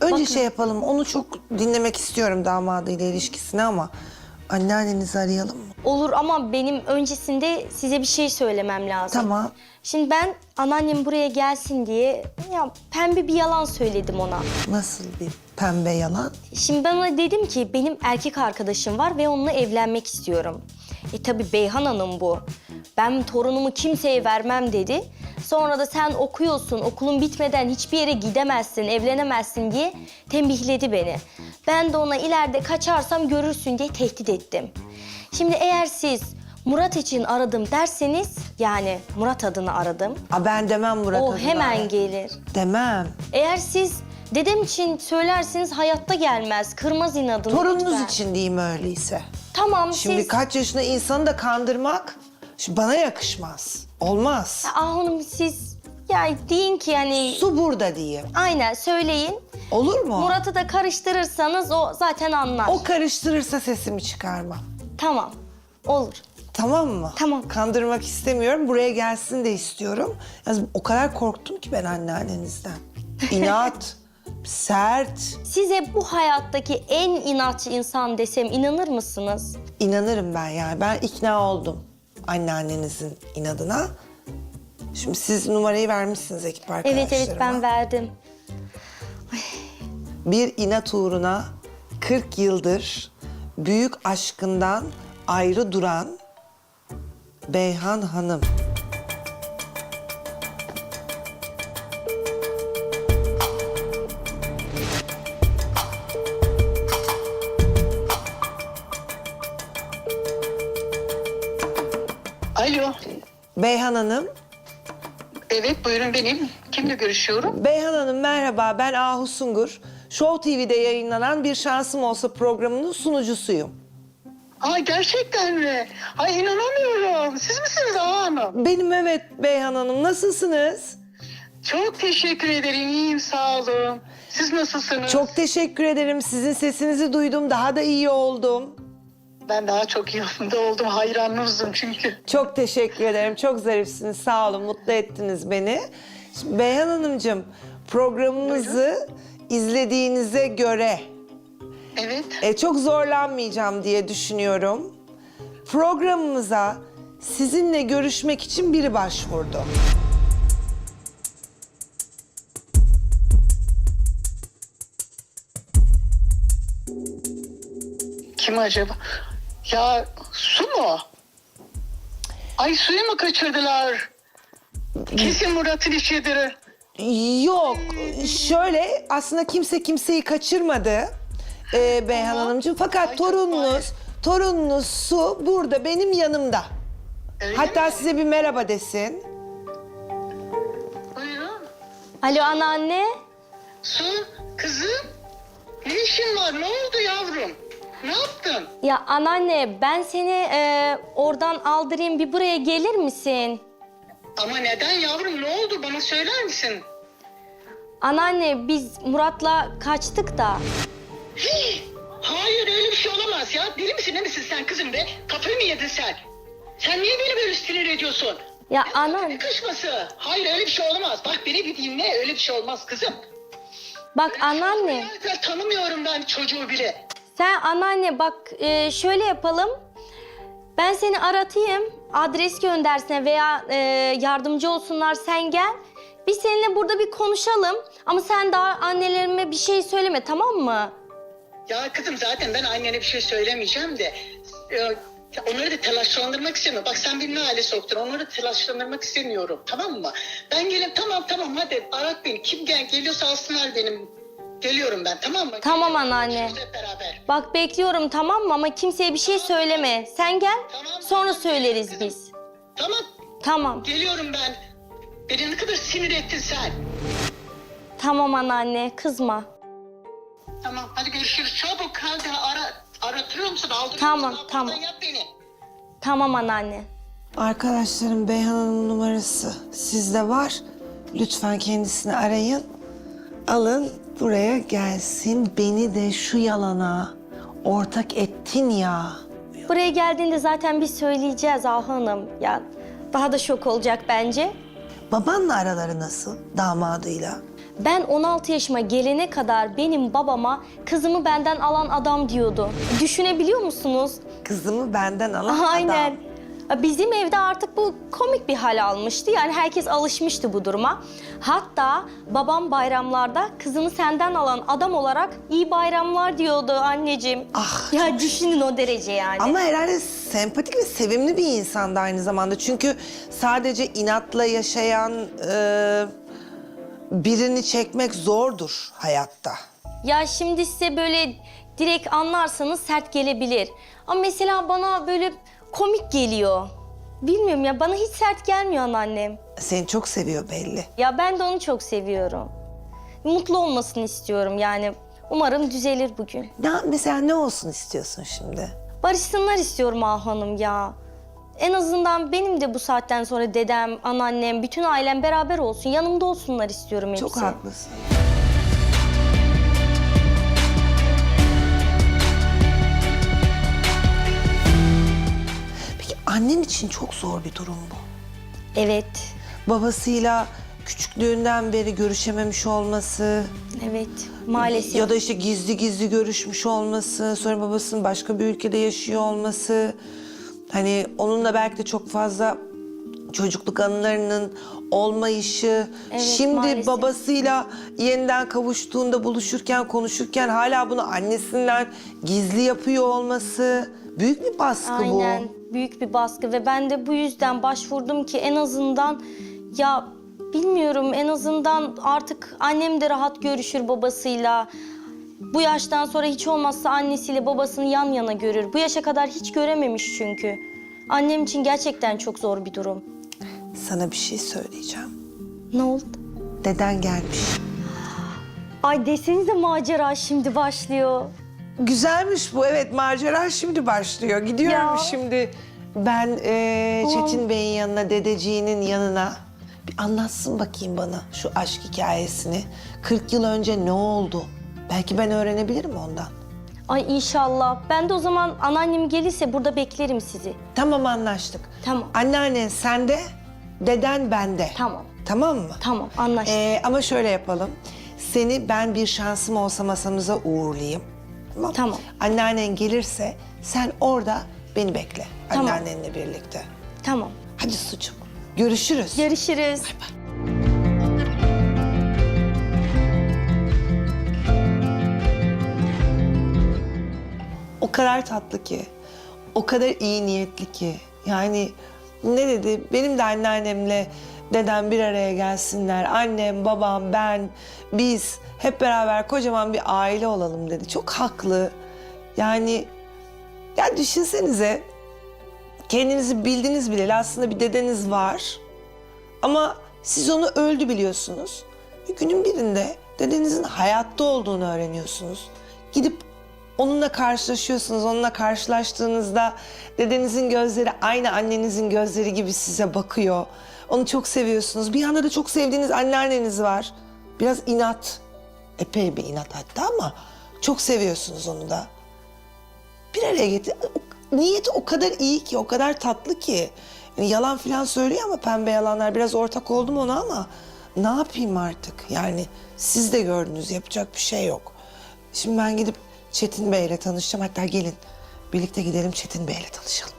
Önce şey yapalım, onu çok dinlemek istiyorum damadıyla ilişkisini ama anneannenizi arayalım mı? Olur ama benim öncesinde size bir şey söylemem lazım. Tamam. Şimdi ben anneannem buraya gelsin diye ya pembe bir yalan söyledim ona. Nasıl bir pembe yalan? Şimdi ben ona dedim ki benim erkek arkadaşım var ve onunla evlenmek istiyorum. E tabi Beyhan Hanım bu. Ben torunumu kimseye vermem dedi. Sonra da sen okuyorsun, okulun bitmeden hiçbir yere gidemezsin, evlenemezsin diye tembihledi beni. Ben de ona ileride kaçarsam görürsün diye tehdit ettim. Şimdi eğer siz Murat için aradım derseniz, yani Murat adını aradım, Aa, ben demem Murat o adına. hemen gelir. Demem. Eğer siz dedem için söylerseniz hayatta gelmez. Kırmaz inadını. Torununuz lütfen. için diyeyim öyleyse. Tamam Şimdi siz... kaç yaşında insanı da kandırmak şimdi bana yakışmaz. Olmaz. Ah hanım siz ya deyin ki yani Su burada diyeyim. aynen söyleyin. Olur mu? Murat'ı da karıştırırsanız o zaten anlar. O karıştırırsa sesimi çıkarmam. Tamam. Olur. Tamam mı? Tamam. Kandırmak istemiyorum. Buraya gelsin de istiyorum. Yalnız o kadar korktum ki ben anneannenizden. İnat, sert. Size bu hayattaki en inatçı insan desem inanır mısınız? İnanırım ben yani. Ben ikna oldum anneannenizin inadına. Şimdi siz numarayı vermişsiniz ekip arkadaşlarıma. Evet evet ben verdim. Bir inat uğruna 40 yıldır büyük aşkından ayrı duran Beyhan Hanım. Beyhan Hanım. Evet buyurun benim. Kimle görüşüyorum? Beyhan Hanım merhaba ben Ahu Sungur. Show TV'de yayınlanan Bir Şansım Olsa programının sunucusuyum. Ay gerçekten mi? Ay inanamıyorum. Siz misiniz Ağa Hanım? Benim evet Beyhan Hanım nasılsınız? Çok teşekkür ederim. İyiyim sağ olun. Siz nasılsınız? Çok teşekkür ederim. Sizin sesinizi duydum. Daha da iyi oldum. Ben daha çok yanında oldum. Hayranınızım çünkü. Çok teşekkür ederim. Çok zarifsiniz. Sağ olun. Mutlu ettiniz beni. Şimdi Beyhan Hanımcığım programımızı izlediğinize göre Evet. e, çok zorlanmayacağım diye düşünüyorum. Programımıza sizinle görüşmek için biri başvurdu. Kim acaba? Ya su mu? Ay suyu mu kaçırdılar? Kesin Murat'ın işidir. Yok, şöyle aslında kimse kimseyi kaçırmadı e, Beyhan Ama- Hanımcığım. Fakat Ay, çok torununuz, torununuz Su burada benim yanımda. Öyle Hatta mi? size bir merhaba desin. Buyurun. Alo anneanne. Su, kızım. Ne işin var? Ne oldu yavrum? Ne yaptın? Ya anneanne ben seni e, oradan aldırayım bir buraya gelir misin? Ama neden yavrum? Ne oldu? Bana söyler misin? Anneanne biz Murat'la kaçtık da. Hii! Hayır öyle bir şey olamaz ya. Deli misin ne misin sen kızım be? Kafayı mı yedin sen? Sen niye beni böyle sinir ediyorsun? Ya Ne anan kışması? Hayır öyle bir şey olamaz. Bak beni bir dinle öyle bir şey olmaz kızım. bak anneanne. Ya, tanımıyorum ben çocuğu bile. Sen anneanne bak e, şöyle yapalım. Ben seni aratayım, adres göndersine veya e, yardımcı olsunlar sen gel. Biz seninle burada bir konuşalım. Ama sen daha annelerime bir şey söyleme tamam mı? Ya kızım zaten ben annene bir şey söylemeyeceğim de... e, Onları da telaşlandırmak istemiyorum. Bak sen beni ne hale soktun. Onları da telaşlandırmak istemiyorum. Tamam mı? Ben gelip tamam tamam hadi arat beni. Kim gel geliyorsa alsınlar benim. Geliyorum ben tamam mı? Tamam anneanne. Hep beraber. Bak bekliyorum tamam mı? Ama kimseye bir şey söyleme. Sen gel, Tamam, sonra söyleriz biz. Tamam Tamam, geliyorum ben. Beni ne kadar sinir ettin sen. tamam anneanne kızma. Tamam hadi görüşürüz. Çabuk hadi ara. Aratıyor musun? Aldırıyor Tamam, musun? tamam. Yap beni. Tamam anneanne. Arkadaşlarım Beyhan Hanım'ın numarası sizde var. Lütfen kendisini arayın. Alın buraya gelsin. Beni de şu yalana ortak ettin ya. Buraya geldiğinde zaten biz söyleyeceğiz Ah Hanım. Ya daha da şok olacak bence. Babanla araları nasıl damadıyla? Ben 16 yaşıma gelene kadar benim babama kızımı benden alan adam diyordu. Düşünebiliyor musunuz? Kızımı benden alan Aynen. adam. Bizim evde artık bu komik bir hal almıştı. Yani herkes alışmıştı bu duruma. Hatta babam bayramlarda kızını senden alan adam olarak iyi bayramlar diyordu anneciğim. Ah, Ya düşünün o derece yani. Ama herhalde sempatik ve sevimli bir insandı aynı zamanda. Çünkü sadece inatla yaşayan e, birini çekmek zordur hayatta. Ya şimdi size böyle direkt anlarsanız sert gelebilir. Ama mesela bana böyle komik geliyor. Bilmiyorum ya bana hiç sert gelmiyor anneannem. Seni çok seviyor belli. Ya ben de onu çok seviyorum. Mutlu olmasını istiyorum yani. Umarım düzelir bugün. Ne, mesela ne olsun istiyorsun şimdi? Barışsınlar istiyorum Ah Hanım ya. En azından benim de bu saatten sonra dedem, anneannem, bütün ailem beraber olsun. Yanımda olsunlar istiyorum hepsi. Çok haklısın. İçin çok zor bir durum bu. Evet, Babasıyla küçüklüğünden beri görüşememiş olması, evet. Maalesef. Ya da işte gizli gizli görüşmüş olması, sonra babasının başka bir ülkede yaşıyor olması. Hani onunla belki de çok fazla çocukluk anılarının olmayışı. Evet, Şimdi maalesef. babasıyla yeniden kavuştuğunda buluşurken, konuşurken hala bunu annesinden gizli yapıyor olması. Büyük bir baskı Aynen. bu. Büyük bir baskı ve ben de bu yüzden başvurdum ki en azından ya bilmiyorum en azından artık annem de rahat görüşür babasıyla. Bu yaştan sonra hiç olmazsa annesiyle babasını yan yana görür. Bu yaşa kadar hiç görememiş çünkü. Annem için gerçekten çok zor bir durum. Sana bir şey söyleyeceğim. Ne oldu? Deden gelmiş. Ay desenize macera şimdi başlıyor. Güzelmiş bu. Evet macera şimdi başlıyor. Gidiyorum Ya. şimdi. Ben e, Çetin Bey'in yanına, dedeciğinin yanına. Bir anlatsın bakayım bana şu aşk hikayesini. 40 yıl önce ne oldu? Belki ben öğrenebilirim ondan. Ay inşallah. Ben de o zaman anneannem gelirse burada beklerim sizi. Tamam anlaştık. Tamam. Anneannen sende, deden bende. Tamam. Tamam mı? Tamam anlaştık. Ee, ama şöyle yapalım. Seni ben bir şansım olsa masamıza uğurlayayım. Tamam. Tamam. Anneannen gelirse sen orada beni bekle. Tamam. Anneannenle birlikte. Tamam. Hadi sucuk. Görüşürüz. Görüşürüz. o kadar tatlı ki. O kadar iyi niyetli ki. Yani ne dedi? Benim de anneannemle dedem bir araya gelsinler. Annem, babam, ben, biz hep beraber kocaman bir aile olalım dedi. Çok haklı. Yani ya düşünsenize kendinizi bildiniz bile aslında bir dedeniz var. Ama siz onu öldü biliyorsunuz. Ve günün birinde dedenizin hayatta olduğunu öğreniyorsunuz. Gidip onunla karşılaşıyorsunuz. Onunla karşılaştığınızda dedenizin gözleri aynı annenizin gözleri gibi size bakıyor. Onu çok seviyorsunuz. Bir yanda da çok sevdiğiniz anneanneniz var. Biraz inat. Epey bir inat hatta ama çok seviyorsunuz onu da bir araya getir. Niyeti o kadar iyi ki, o kadar tatlı ki. Yani yalan falan söylüyor ama pembe yalanlar biraz ortak oldum ona ama ne yapayım artık? Yani siz de gördünüz yapacak bir şey yok. Şimdi ben gidip Çetin Bey'le tanışacağım. Hatta gelin birlikte gidelim Çetin Bey'le tanışalım.